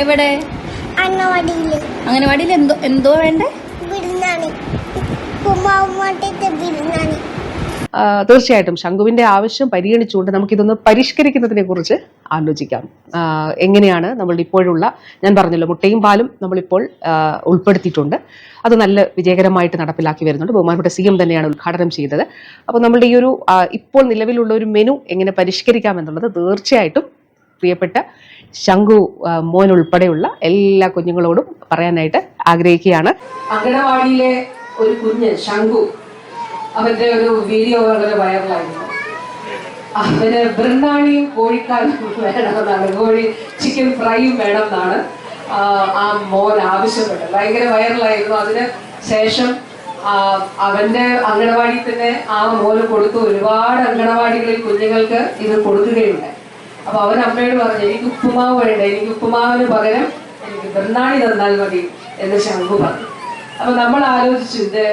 എവിടെ? അന്നവാടിയിൽ അംഗനവാടിയിൽ എന്തോ എന്തോ വേണ്ടേ? ബിരുന്നാണി ബിരുന്നാണി തീർച്ചയായിട്ടും. ശംഖുവിന്റെ ആവശ്യം പരിഗണിച്ചുകൊണ്ട് നമുക്കിതൊന്ന് പരിഷ്കരിക്കുന്നതിനെ കുറിച്ച് ആലോചിക്കാം. എങ്ങനെയാണ് നമ്മൾ ഇപ്പോഴുള്ള ഞാൻ പറഞ്ഞല്ലോ മുട്ടയും പാലും നമ്മളിപ്പോൾ ഉൾപ്പെടുത്തിയിട്ടുണ്ട്. അത് നല്ല വിജയകരമായിട്ട് നടപ്പിലാക്കി വരുന്നുണ്ട്. ബഹുമാനപ്പെട്ട സി എം തന്നെയാണ് ഉദ്ഘാടനം ചെയ്തത്. അപ്പോൾ നമ്മളുടെ ഈ ഒരു ഇപ്പോൾ നിലവിലുള്ള ഒരു മെനു എങ്ങനെ പരിഷ്കരിക്കാം എന്നുള്ളത് തീർച്ചയായിട്ടും പ്രിയപ്പെട്ട ശംഖു മോൻ ഉൾപ്പെടെയുള്ള എല്ലാ കുഞ്ഞുങ്ങളോടും പറയാനായിട്ട് ആഗ്രഹിക്കുകയാണ്. അങ്കണവാടിയിലെ ഒരു കുഞ്ഞ് ശംഖു അവന്റെ ഒരു വീഡിയോ വളരെ വൈറലായിരുന്നു അവന് ബൃന്ദാണിയും കോഴിക്കാലും വേണമെന്നാണ് കോഴി ചിക്കൻ ഫ്രൈയും വേണമെന്നാണ് ആ, മോൻ ആവശ്യപ്പെട്ടത്. ഭയങ്കര വൈറലായിരുന്നു അതിന് ശേഷം അവന്റെ അങ്കണവാടി തന്നെ ആ മോന് കൊടുത്തു. ഒരുപാട് അങ്കണവാടികളിൽ കുഞ്ഞുങ്ങൾക്ക് ഇത് കൊടുക്കുകയുണ്ടായി. അപ്പൊ അവൻ അമ്മയോട് പറഞ്ഞു എനിക്ക് ഉപ്പുമാവ് വേണ്ട എനിക്ക് ഉപ്പുമാവിന് പകരം എനിക്ക് ബൃന്ദാണി തന്നാൽ മതി എന്ന് ശംഖു പറഞ്ഞു. അപ്പൊ നമ്മൾ ആലോചിച്ചു ഇത്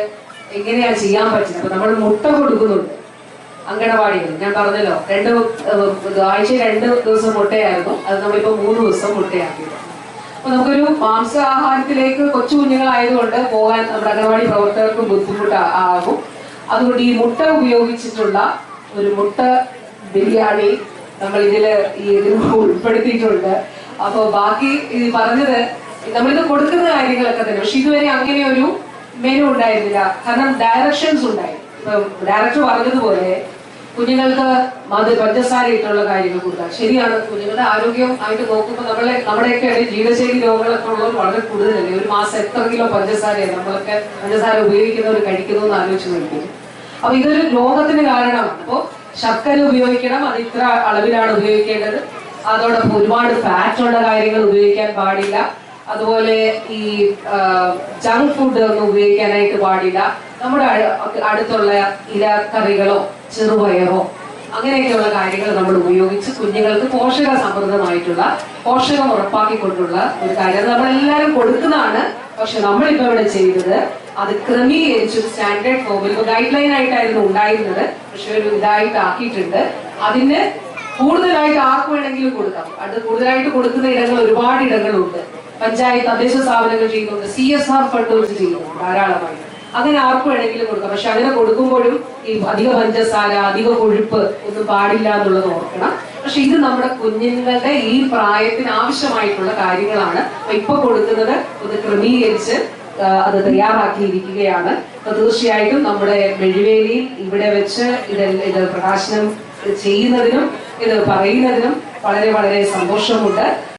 എങ്ങനെയാ ചെയ്യാൻ പറ്റുന്നത്? അപ്പൊ നമ്മൾ മുട്ട കൊടുക്കുന്നുണ്ട് അങ്കണവാടികൾ ഞാൻ പറഞ്ഞല്ലോ രണ്ട് ആഴ്ച രണ്ട് ദിവസം മുട്ടയായിരുന്നു. അത് നമ്മളിപ്പോ മൂന്ന് ദിവസം മുട്ടയാക്കി അപ്പൊ നമുക്കൊരു മാംസാഹാരത്തിലേക്ക് കൊച്ചു കുഞ്ഞുങ്ങളായതുകൊണ്ട് പോകാൻ നമ്മുടെ അംഗനവാടി പ്രവർത്തകർക്കും ബുദ്ധിമുട്ട് ആകും അതുകൊണ്ട് ഈ മുട്ട ഉപയോഗിച്ചിട്ടുള്ള ഒരു മുട്ട ബിരിയാണി നമ്മൾ ഇതിൽ ഈ ഇതിൽ ഉൾപ്പെടുത്തിയിട്ടുണ്ട്. അപ്പൊ ബാക്കി ഈ പറഞ്ഞത് നമ്മളിത് കൊടുക്കുന്ന കാര്യങ്ങളൊക്കെ തന്നെ. പക്ഷെ ഇതുവരെ അങ്ങനെ ഒരു മെനു ഉണ്ടായിരുന്നില്ല. കാരണം ഡയറക്ഷൻസ് ഉണ്ടായി. ഇപ്പൊ ഡയറക്ടർ പറഞ്ഞതുപോലെ കുഞ്ഞുങ്ങൾക്ക് മത് പഞ്ചസാര ഇട്ടുള്ള കാര്യങ്ങൾ കൊടുക്കുക ശരിയാണ്. കുഞ്ഞുങ്ങളുടെ ആരോഗ്യം ആയിട്ട് നോക്കുമ്പോൾ നമ്മളെ നമ്മുടെയൊക്കെ ഇടയിൽ ജീവിതശൈലി രോഗങ്ങളൊക്കെ ഉള്ളവർ വളരെ കൂടുതലല്ലേ? ഒരു മാസം എത്ര കിലോ പഞ്ചസാരയാണ് നമ്മളൊക്കെ പഞ്ചസാര ഉപയോഗിക്കുന്നവർ കഴിക്കുന്നു എന്ന് ആലോചിച്ച് നോക്കും അപ്പൊ ഇതൊരു രോഗത്തിന് കാരണമാണ്. അപ്പോ ശർക്കര ഉപയോഗിക്കണം അത് ഇത്ര അളവിലാണ് ഉപയോഗിക്കേണ്ടത്. അതോടൊപ്പം ഒരുപാട് ഫാറ്റ് ഉള്ള കാര്യങ്ങൾ ഉപയോഗിക്കാൻ പാടില്ല. അതുപോലെ ഈ ജങ്ക് ഫുഡ് ഒന്നും ഉപയോഗിക്കാനായിട്ട് പാടില്ല. നമ്മുടെ അടുത്തുള്ള ഇലക്കറികളോ ചെറുപയറോ അങ്ങനെയൊക്കെയുള്ള കാര്യങ്ങൾ നമ്മൾ ഉപയോഗിച്ച് കുഞ്ഞുങ്ങൾക്ക് പോഷക സമൃദ്ധമായിട്ടുള്ള പോഷകം ഉറപ്പാക്കിക്കൊണ്ടുള്ള ഒരു കാര്യം. നമ്മളെല്ലാവരും കൊടുക്കുന്നതാണ്. പക്ഷെ നമ്മളിപ്പോ ഇവിടെ ചെയ്തത് അത് ക്രമീകരിച്ച് സ്റ്റാൻഡേർഡ് ഫോമിൽ ഗൈഡ് ലൈൻ ആയിട്ടായിരുന്നു ഉണ്ടായിരുന്നത്. പക്ഷെ ഒരു ഇതായിട്ട് ആക്കിയിട്ടുണ്ട് അതിന് കൂടുതലായിട്ട് ആർക്ക് വേണമെങ്കിലും കൊടുക്കാം. അത് കൂടുതലായിട്ട് കൊടുക്കുന്ന ഇടങ്ങൾ ഒരുപാട് ഇടങ്ങളുണ്ട്. പഞ്ചായത്ത് തദ്ദേശ സ്ഥാപനങ്ങൾ ചെയ്യുന്നുണ്ട്. സി എസ് ആർ ഫണ്ട് വെച്ച് ചെയ്യുന്നുണ്ട് ധാരാളമായി. അങ്ങനെ ആർക്ക് വേണമെങ്കിലും കൊടുക്കാം. പക്ഷെ അങ്ങനെ കൊടുക്കുമ്പോഴും ഈ അധിക പഞ്ചസാര അധിക കൊഴുപ്പ് ഒന്നും പാടില്ല എന്നുള്ളത് ഓർക്കണം. പക്ഷെ ഇത് നമ്മുടെ കുഞ്ഞുങ്ങളുടെ ഈ പ്രായത്തിന് ആവശ്യമായിട്ടുള്ള കാര്യങ്ങളാണ്. ഇപ്പൊ കൊടുക്കുന്നത് ഒന്ന് ക്രമീകരിച്ച് അത് തയ്യാറാക്കിയിരിക്കുകയാണ്. അപ്പൊ തീർച്ചയായിട്ടും നമ്മുടെ മെഴുവേലിയിൽ ഇവിടെ വെച്ച് ഇത് ഇത് പ്രകാശനം ചെയ്യുന്നതിനും ഇത് പറയുന്നതിനും വളരെ വളരെ സന്തോഷമുണ്ട്.